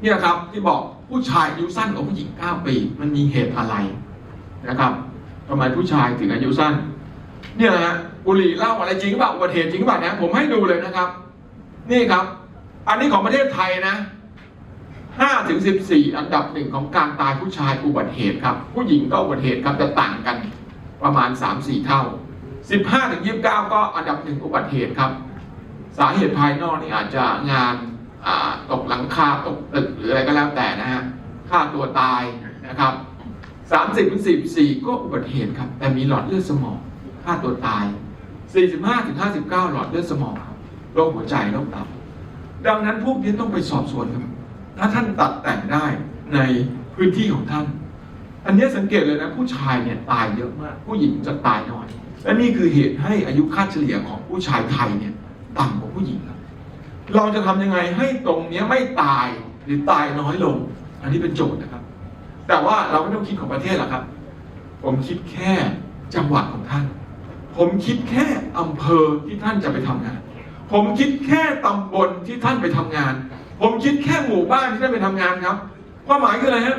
เนี่ยครับที่บอกผู้ชายอายุสั้นกว่าผู้หญิง 9 ปี มันมีเหตุอะไรนะครับทำไมผู้ชายถึงอายุสั้น เนี่ยนะฮะบุหรี่เหล้าอะไรจริงหรือเปล่าอุบัติเหตุจริงหรือเปล่านะผมให้ดูเลยนะครับ นี่ครับ อันนี้ของประเทศไทยนะ5ถึง14 อันดับหนึ่งของการตายผู้ชายอุบัติเหตุครับ ผู้หญิงก็อุบัติเหตุครับจะต่างกันประมาณ 3-4 เท่า 15ถึง29 ก็อันดับหนึ่งอุบัติเหตุครับ สาเหตุภายนอกนี่อาจจะงาน ตกหลังคาตกตึกหรืออะไรก็แล้วแต่นะฮะฆ่าตัวตายนะครับ30ถึง44ก็อุบัติเหตุครับ แต่มีหลอดเลือดสมองฆ่าตัวตาย45ถึง59หลอดเลือดสมองครับโรคหัวใจโรคตับดังนั้นพวกนี้ต้องไปสอบสวนครับ ถ้าท่านตัดแต่งได้ในพื้นที่ของท่าน อันนี้สังเกตเลยนะ ผู้ชายเนี่ยตายเยอะมาก ผู้หญิงจะตายน้อย และนี่คือเหตุให้อายุค่าเฉลี่ยของผู้ชายไทยเนี่ยต่ำกว่าผู้หญิงครับ เราจะทำยังไงให้ตรงเนี้ยไม่ตายหรือตายน้อยลง อันนี้เป็นโจทย์นะครับ แต่ว่าเราไม่ต้องคิดของประเทศหรอกครับ ผมคิดแค่จังหวัดของท่าน ผมคิดแค่อำเภอที่ท่านจะไปทำงาน ผมคิดแค่ตำบลที่ท่านไปทำงาน ผมคิดแค่หมู่บ้านที่ท่านไปทำงานครับความหมายคืออะไรฮะ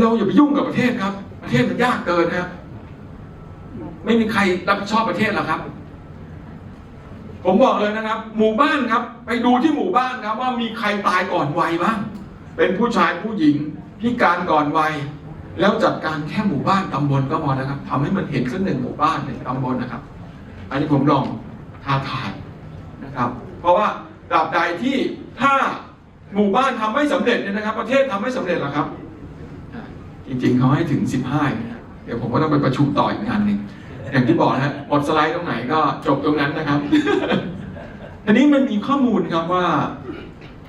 เราอย่าไปยุ่งกับประเทศครับ ประเทศมันยากเกินครับไม่มีใครรับผิดชอบประเทศหรอกครับ ผมบอกเลยนะครับ หมู่บ้านครับ ไปดูที่หมู่บ้านครับว่ามีใครตายก่อนวัยบ้าง เป็นผู้ชายผู้หญิงพิการก่อนวัย แล้วจัดการแค่หมู่บ้านตำบลก็พอนะครับทำให้มันเห็นขึ้นหนึ่งหมู่บ้านหนึ่งตำบลนะครับ อันนี้ผมลองท้าทายนะครับ เพราะว่าตราบใดที่ถ้าหมู่บ้านทำไม่สำเร็จเนี่ยนะครับ ประเทศทำไม่สำเร็จหรอครับ จริงๆเขาให้ถึง 15นะเดี๋ยวผมก็ต้องไปประชุมต่ออีกงานหนึ่ง อย่างที่บอกนะฮะหมดสไลด์ตรงไหนก็จบตรงนั้นนะครับอันนี้มันมีข้อมูลครับว่า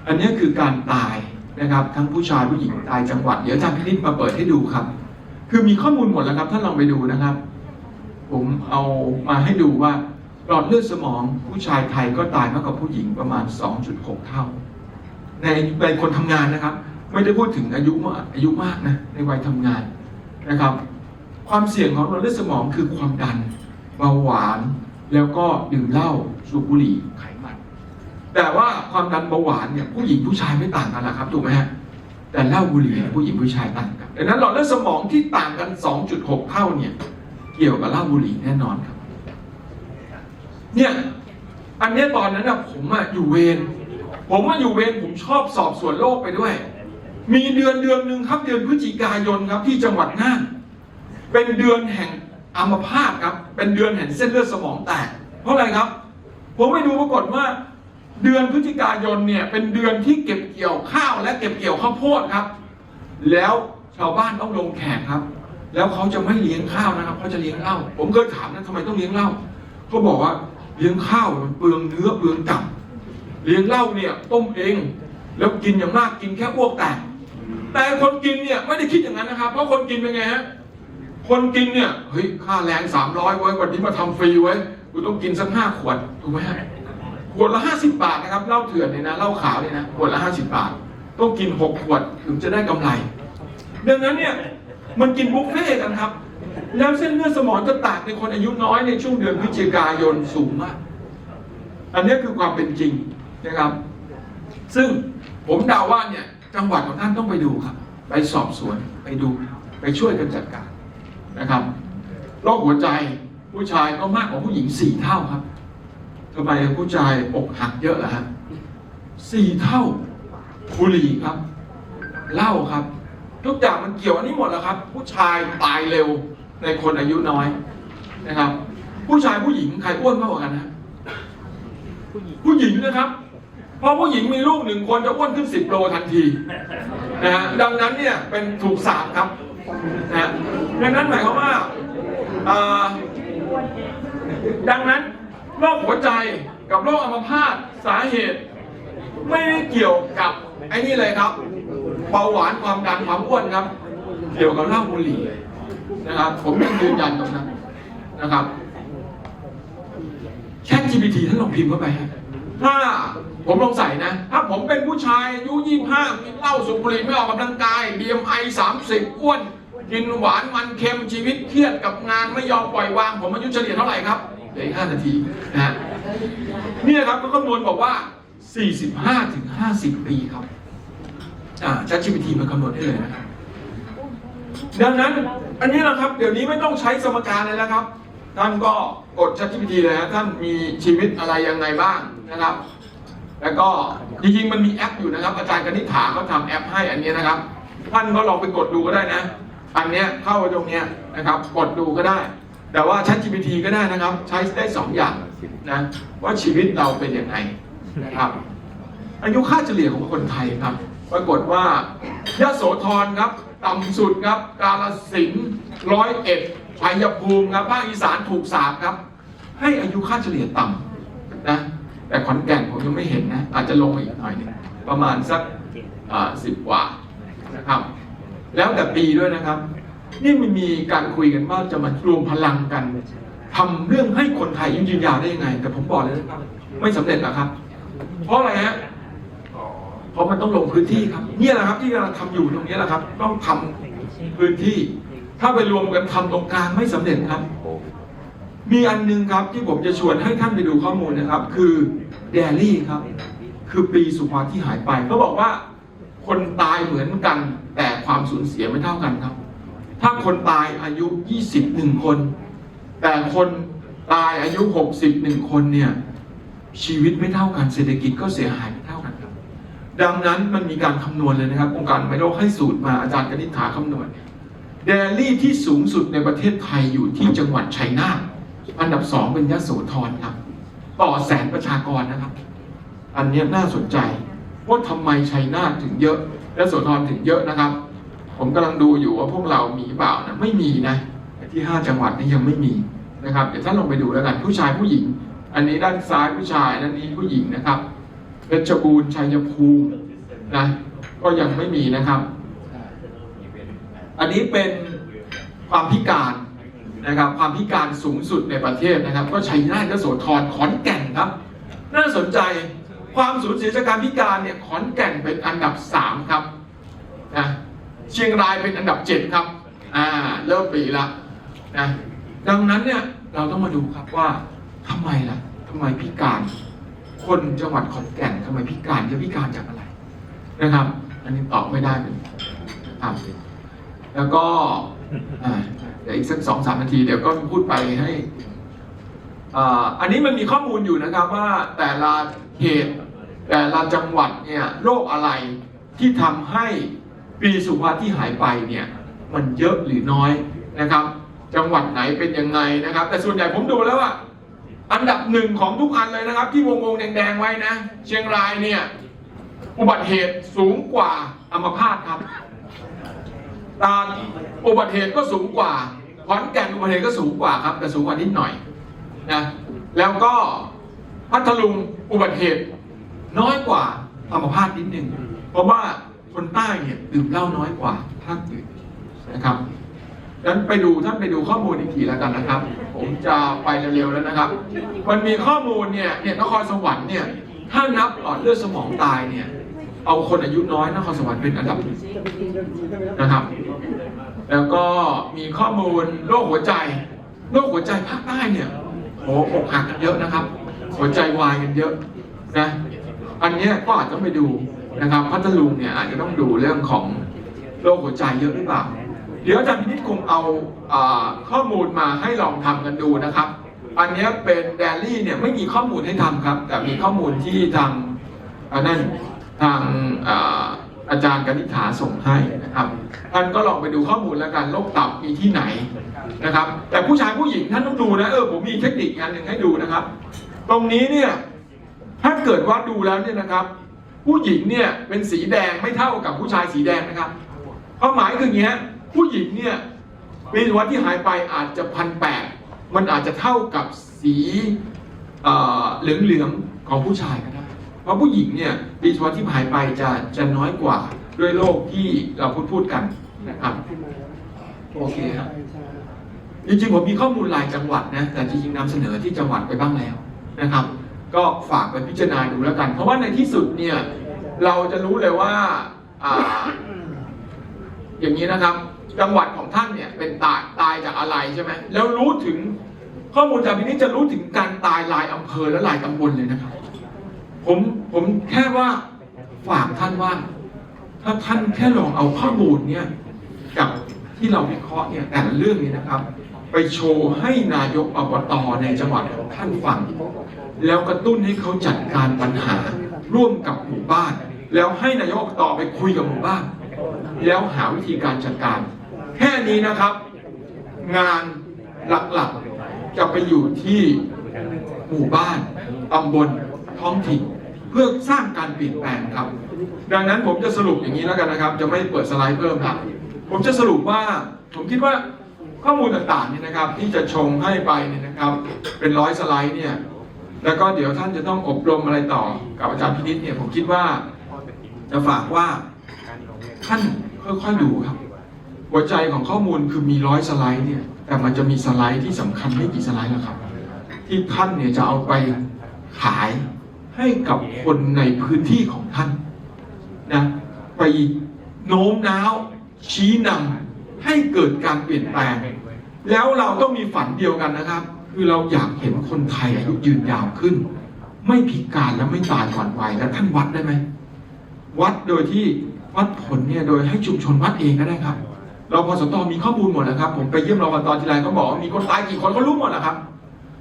อันนี้คือการตายนะครับ ทั้งผู้ชายผู้หญิงตายจังหวัดเดี๋ยวอาจารย์พินิจมาเปิดให้ดูครับ คือมีข้อมูลหมดแล้วครับท่านลองไปดูนะครับ ผมเอามาให้ดูว่าหลอดเลือดสมองผู้ชายไทยก็ตายมากกว่าผู้หญิงประมาณ 2.6 เท่า ในในคนทำงานนะครับ ไม่ได้พูดถึงอายุมากอายุมากนะในวัยทำงานนะครับ ความเสี่ยงของหลอดเลือดสมองคือความดันเบาหวาน แล้วก็ดื่มเหล้าสูบบุหรี่ไขมัน แต่ว่าความดันเบาหวานเนี่ยผู้หญิงผู้ชายไม่ต่างกันละครับถูกไหมฮะแต่เหล้าบุหรี่ผู้หญิงผู้ชายต่างกันดังนั้นหลอดเลือดสมองที่ต่างกัน 2.6 เท่าเนี่ยเกี่ยวกับเหล้าบุหรี่แน่นอนครับ เนี่ยอันนี้ตอนนั้นอะผมอะอยู่เวรผมว่าอยู่เวรผมชอบสอบสวนโรคไปด้วย มีเดือนเดือนหนึ่งครับเดือนพฤศจิกายนครับที่จังหวัดน่าน เป็นเดือนแห่งอัมพาตครับ เป็นเดือนแห่งเส้นเลือดสมองแตก เพราะอะไรครับ ผมไปดูปรากฏว่า เดือนพฤศจิกายนเนี่ยเป็นเดือนที่เก็บเกี่ยวข้าวและเก็บเกี่ยวข้าวโพดครับ แล้วชาวบ้านต้องลงแขกครับ แล้วเขาจะไม่เลี้ยงข้าวนะครับเขาจะเลี้ยงเหล้าผมเคยถามนะทำไมต้องเลี้ยงเหล้าเขาบอกว่าเลี้ยงข้าวมันเปลืองเนื้อเปลืองตับเลี้ยงเหล้าเนี่ยต้มเอง แล้วกินอย่างมากกินแค่อ้วกแตกแต่คนกินเนี่ยไม่ได้คิดอย่างนั้นนะครับ เพราะคนกินเป็นไงฮะ คนกินเนี่ยเฮ้ยค่าแรงสามร้อยไว้วันนี้มาทำฟรีไว้กูต้องกินสักห้าขวดถูกไหมฮะขวดละห้าสิบบาทนะครับเหล้าเถื่อนเนี่ยนะเหล้าขาวเนี่ยนะขวดละห้าสิบบาท ต้องกินหกขวดถึงจะได้กำไร ดังนั้นเนี่ยมันกินบุฟเฟ่ต์กันครับ แล้วเส้นเลือดสมองจะแตกในคนอายุน้อยในช่วงเดือนพฤศจิกายนสูงมาก อันนี้คือความเป็นจริงนะครับ ซึ่งผมเดาว่าเนี่ยจังหวัดของท่านต้องไปดูครับ ไปสอบสวนไปดูไปช่วยกันจัดการ นะครับโรคหัวใจผู้ชายก็มากกว่าผู้หญิงสี่เท่าครับทำไมผู้ชายอกหักเยอะล่ะฮะสี่เท่าบุหรี่ครับเหล้าครับ ทุกอย่างมันเกี่ยวอันนี้หมดแล้วครับ ผู้ชายตายเร็วในคนอายุน้อยนะครับ ผู้ชายผู้หญิงใครอ้วนมากกว่ากันนะผู้หญิงนะครับเพราะผู้หญิงมีลูกหนึ่งคนจะอ้วนขึ้นสิบโลทันทีนะฮะดังนั้นเนี่ยเป็นถูกสาบครับนะ ดังนั้นหมายความว่าดังนั้นโรคหัวใจกับโรคอัมพาตสาเหตุ ไม่ได้เกี่ยวกับไอ้นี่เลยครับเบาหวานความดันความอ้วนครับ เกี่ยวกับเหล้าบุหรี่นะครับ ผมยังยืนยันตรงนั้นนะครับแชท GPT ท่านลองพิมพ์เข้าไปฮะถ้าผมลองใส่นะ ถ้าผมเป็นผู้ชายอายุ25กินเหล้าสูบบุหรี่ไม่ออกกำลังกาย BMI 30 อ้วน กินหวานมันเค็มชีวิตเครียดกับงานไม่ยอมปล่อยวาง ผมอายุเฉลี่ยเท่าไหร่ครับเหลืออีก5นาทีนะฮะเนี่ยครับก็คำนวณบอกว่า 45ถึง50 ปีครับ อ่า ChatGPT มาคำนวณได้เลยนะครับดังนั้นอันนี้นะครับเดี๋ยวนี้ไม่ต้องใช้สมการเลยนะครับ ท่านก็กด ChatGPT เลยนะท่านมีชีวิตอะไรยังไงบ้างนะครับ แล้วก็จริงๆมันมีแอปอยู่นะครับ อาจารย์กนิษฐาเขาทำแอปให้อันนี้นะครับ ท่านก็ลองไปกดดูก็ได้นะ อันเนี้ยเข้าไปตรงเนี้ยนะครับกดดูก็ได้ แต่ว่า ChatGPT ก็ได้นะครับ ใช้ได้สองอย่างนะว่าชีวิตเราเป็นยังไงนะครับอายุค่าเฉลี่ยของคนไทยครับปรากฏว่ายะโสธรครับต่ำสุดครับ กาลสินธุ์ร้อยเอ็ดชัยภูมิครับภาคอีสานถูกสาบครับ ให้อายุค่าเฉลี่ยต่ำนะแต่ขอนแก่นผมยังไม่เห็นนะ อาจจะลงมาอีกหน่อยนึงประมาณสักสิบกว่านะครับ แล้วแต่ปีด้วยนะครับ นี่มันมีการคุยกันว่าจะมารวมพลังกันทำเรื่องให้คนไทยยืนยาวได้ยังไง แต่ผมบอกเลยนะครับไม่สำเร็จหรอกครับ เพราะอะไรฮะเพราะมันต้องลงพื้นที่ครับเนี่ยแหละครับ ที่กำลังทำอยู่ตรงนี้แหละครับ ต้องทำพื้นที่ ถ้าไปรวมกันทำตรงกลางไม่สำเร็จครับ มีอันหนึงครับที่ผมจะชวนให้ท่านไปดูข้อมูลนะครับ คือเดลี่ครับ คือปีสุภาที่หายไปเขาบอกว่าคนตายเหมือนกันแต่ ความสูญเสียไม่เท่ากันครับ ถ้าคนตายอายุ20หนึ่งคน แต่คนตายอายุ60หนึ่งคนเนี่ยชีวิตไม่เท่ากันเศรษฐกิจก็เสียหายไม่เท่ากันครับ ดังนั้นมันมีการคำนวณเลยนะครับองค์การอนามัยโลกให้สูตรมาอาจารย์กนิษฐาคำนวณเดลี่ที่สูงสุดในประเทศไทยอยู่ที่จังหวัดชัยนาทอันดับสองเป็นยะโสธรครับ ต่อแสนประชากรนะครับ อันนี้น่าสนใจว่าทำไมชัยนาทถึงเยอะยโสธรถึงเยอะนะครับ ผมกำลังดูอยู่ว่าพวกเรามีเปล่านะไม่มีนะที่ห้าจังหวัดนี้ยังไม่มีนะครับ เดี๋ยวท่านลงไปดูแล้วกันผู้ชายผู้หญิง อันนี้ด้านซ้ายผู้ชายด้านนี้ผู้หญิงนะครับเพชรบูรณ์ชัยภูมินะก็ยังไม่มีนะครับ อันนี้เป็นความพิการนะครับความพิการสูงสุดในประเทศนะครับ ก็ชัยนาทยโสธรขอนแก่นครับ น่าสนใจความสูญเสียจากการพิการเนี่ยขอนแก่นเป็นอันดับสามครับนะ เชียงรายเป็นอันดับเจ็ดครับ อ่า เริ่มปีละนะดังนั้นเนี่ยเราต้องมาดูครับว่าทำไมล่ะทำไมพิการ คนจังหวัดขอนแก่นทำไมพิการจะพิการจากอะไรนะครับ อันนี้ตอบไม่ได้เป็นครับแล้วก็เดี๋ยวอีกสักสองสามนาที เดี๋ยวก็พูดไปให้อ่าอันนี้มันมีข้อมูลอยู่นะครับว่าแต่ละเขตแต่ละจังหวัดเนี่ยโรคอะไรที่ทำให้ ปีสุภาพที่หายไปเนี่ยมันเยอะหรือน้อยนะครับ จังหวัดไหนเป็นยังไงนะครับ แต่ส่วนใหญ่ผมดูแล้วว่าอันดับหนึ่งของทุกอันเลยนะครับ ที่วงวงแดงๆไว้นะ เชียงรายเนี่ยอุบัติเหตุสูงกว่าอัมพาตครับตาอุบัติเหตุก็สูงกว่าขอนแก่นอุบัติเหตุก็สูงกว่าครับ แต่สูงกว่านิดหน่อยนะแล้วก็พัทลุงอุบัติเหตุน้อยกว่าอัมพาตนิดหนึ่งเพราะว่า คนใต้เนี่ยดื่มเหล้าน้อยกว่าภาคอื่นนะครับดังนั้นไปดูท่านไปดูข้อมูลอีกทีแล้วกันนะครับ ผมจะไปเร็วๆแล้วนะครับ มันมีข้อมูลเนี่ยเนี่ยนครสวรรค์เนี่ยถ้านับหลอดเลือดสมองตายเนี่ย เอาคนอายุน้อยนครสวรรค์เป็นอันดับหนึ่งนะครับ แล้วก็มีข้อมูลโรคหัวใจโรคหัวใจภาคใต้เนี่ยโหอกหักกันเยอะนะครับ หัวใจวายกันเยอะนะ อันนี้ก็อาจจะไปดู นะครับพัทลุงเนี่ยอาจจะต้องดูเรื่องของโรคหัวใจเยอะหรือเปล่า เดี๋ยวอาจารย์พินิจคงเอาอาข้อมูลมาให้ลองทำกันดูนะครับ อันนี้เป็นแดลี่เนี่ยไม่มีข้อมูลให้ทำครับ แต่มีข้อมูลที่ทางอันนั้นทางอาอาจารย์กนิษฐาส่งให้นะครับท่านก็ลองไปดูข้อมูลแล้วกันโรคตับมีที่ไหนนะครับ แต่ผู้ชายผู้หญิงท่านต้องดูนะเออผมมีเทคนิคอันหนึ่งให้ดูนะครับ ตรงนี้เนี่ยถ้าเกิดว่าดูแล้วเนี่ยนะครับ ผู้หญิงเนี่ยเป็นสีแดงไม่เท่ากับผู้ชายสีแดงนะครับความหมายคืออย่างเงี้ยผู้หญิงเนี่ยปีวรรณที่หายไปอาจจะพันแปดมันอาจจะเท่ากับสีเหลืองเหลืองๆของผู้ชายก็ได้ เพราะผู้หญิงเนี่ยปีสุวรรณที่หายไปจะจะน้อยกว่าด้วยโรคที่เราพูดพูดกันนะครับโอเคครับจริงๆผมมีข้อมูลรายจังหวัดนะแต่จริงๆนำเสนอที่จังหวัดไปบ้างแล้วนะครับ ก็ฝากไปพิจารณาดูแล้วกัน เพราะว่าในที่สุดเนี่ยเราจะรู้เลยว่าออย่างนี้นะครับ จังหวัดของท่านเนี่ยเป็นตายตายจากอะไรใช่ไหมแล้วรู้ถึงข้อมูลจากพินิจจะรู้ถึงการตายรายอำเภอและรายตำบลเลยนะครับ ผมผมแค่ว่าฝากท่านว่า ถ้าท่านแค่ลองเอาข้อมูลเนี่ยกับที่เราวิเคราะห์เนี่ยแต่ละเรื่องนี้นะครับ ไปโชว์ให้นายกอบตในจังหวัดของท่านฟัง แล้วกระตุ้นให้เขาจัดการปัญหา ร่วมกับหมู่บ้าน แล้วให้นายกอบตไปคุยกับหมู่บ้าน แล้วหาวิธีการจัดการ แค่นี้นะครับ งานหลักๆจะไปอยู่ที่หมู่บ้านตำบลท้องถิ่นเพื่อสร้างการเปลี่ยนแปลงครับ ดังนั้นผมจะสรุปอย่างนี้แล้วกันนะครับ จะไม่เปิดสไลด์เพิ่มครับผมจะสรุปว่าผมคิดว่าข้อมูลต่างๆนี่นะครับ ที่จะชงให้ไปเนี่ยนะครับ เป็นร้อยสไลด์เนี่ย แล้วก็เดี๋ยวท่านจะต้องอบรมอะไรต่อกับอาจารย์พินิษเนี่ยผมคิดว่า จะฝากว่าท่านค่อยๆดูครับ หัวใจของข้อมูลคือมีร้อยสไลด์เนี่ย แต่มันจะมีสไลด์ที่สำคัญไม่กี่สไลด์แล้วครับ ที่ท่านเนี่ยจะเอาไปขายให้กับคนในพื้นที่ของท่านนะไปโน้มน้าวชี้นำให้เกิดการเปลี่ยนแปลง แล้วเราต้องมีฝันเดียวกันนะครับ คือเราอยากเห็นคนไทยอายุยืนยาวขึ้น ไม่พิการและไม่ตายก่อนวัยแล้วท่านวัดได้ไหมวัดโดยที่วัดผลเนี่ยโดยให้ชุมชนวัดเองก็ได้ครับ เราพอสตมีข้อมูลหมดแล้วครับ ผมไปเยี่ยมเราตอนทีไรเขาบอกมีคนตายกี่คนเขารู้หมดแล้วครับ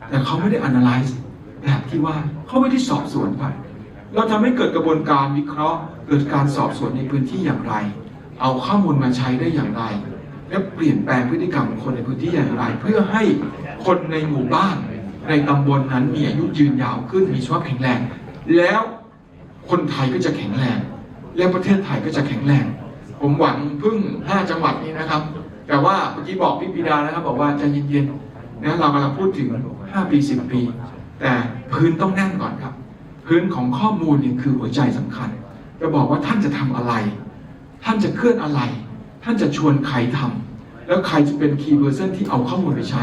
แต่เขาไม่ได้ analyze แบบที่ว่าเขาไม่ได้สอบสวนครับเราทำให้เกิดกระบวนการวิเคราะห์ เกิดการสอบสวนในพื้นที่อย่างไร เอาข้อมูลมาใช้ได้อย่างไร และเปลี่ยนแปลงพฤติกรรมของคนในพื้นที่อย่างไร เพื่อให้ คนในหมู่บ้าน ในตำบลนั้นมีอายุยืนยาวขึ้นมีสุขภาพแข็งแรง แล้วคนไทยก็จะแข็งแรง และประเทศไทยก็จะแข็งแรง ผมหวังพึ่ง 5 จังหวัดนี้นะครับ แต่ว่าเมื่อกี้บอกพี่ปีดานะครับ บอกว่าใจเย็นๆนะเรากำลังพูดถึง 5 ปี 10 ปี แต่พื้นต้องแน่นก่อนครับ พื้นของข้อมูลเนี่ยคือหัวใจสำคัญ จะบอกว่าท่านจะทำอะไร ท่านจะเคลื่อนอะไร ท่านจะชวนใครทำแล้วใครจะเป็นคีย์เพอร์เซนที่เอาข้อมูลไปใช้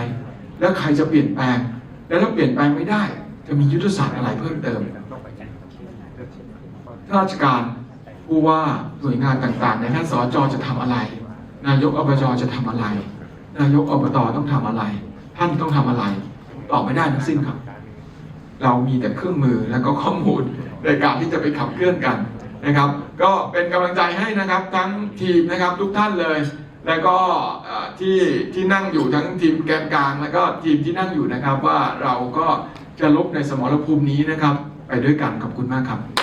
แล้วใครจะเปลี่ยนแปลง แล้วถ้าเปลี่ยนแปลงไม่ได้ จะมียุทธศาสตร์อะไรเพิ่มเติมราชการผู้ว่าหน่วยงานต่างๆ ในท่านสจจะทำอะไร นายกอบจจะทำอะไร นายกอบตต้องทำอะไร ท่านต้องทำอะไรตอบไม่ได้ทั้งสิ้นครับ เรามีแต่เครื่องมือแล้วก็ข้อมูลในการที่จะไปขับเคลื่อนกันนะครับ ก็เป็นกำลังใจให้นะครับ ทั้งทีมนะครับทุกท่านเลย แล้วก็ที่ที่นั่งอยู่ทั้งทีมแกนกลางแล้วก็ทีมที่นั่งอยู่นะครับว่าเราก็จะลบในสมรภูมินี้นะครับ ไปด้วยกันขอบคุณมากครับ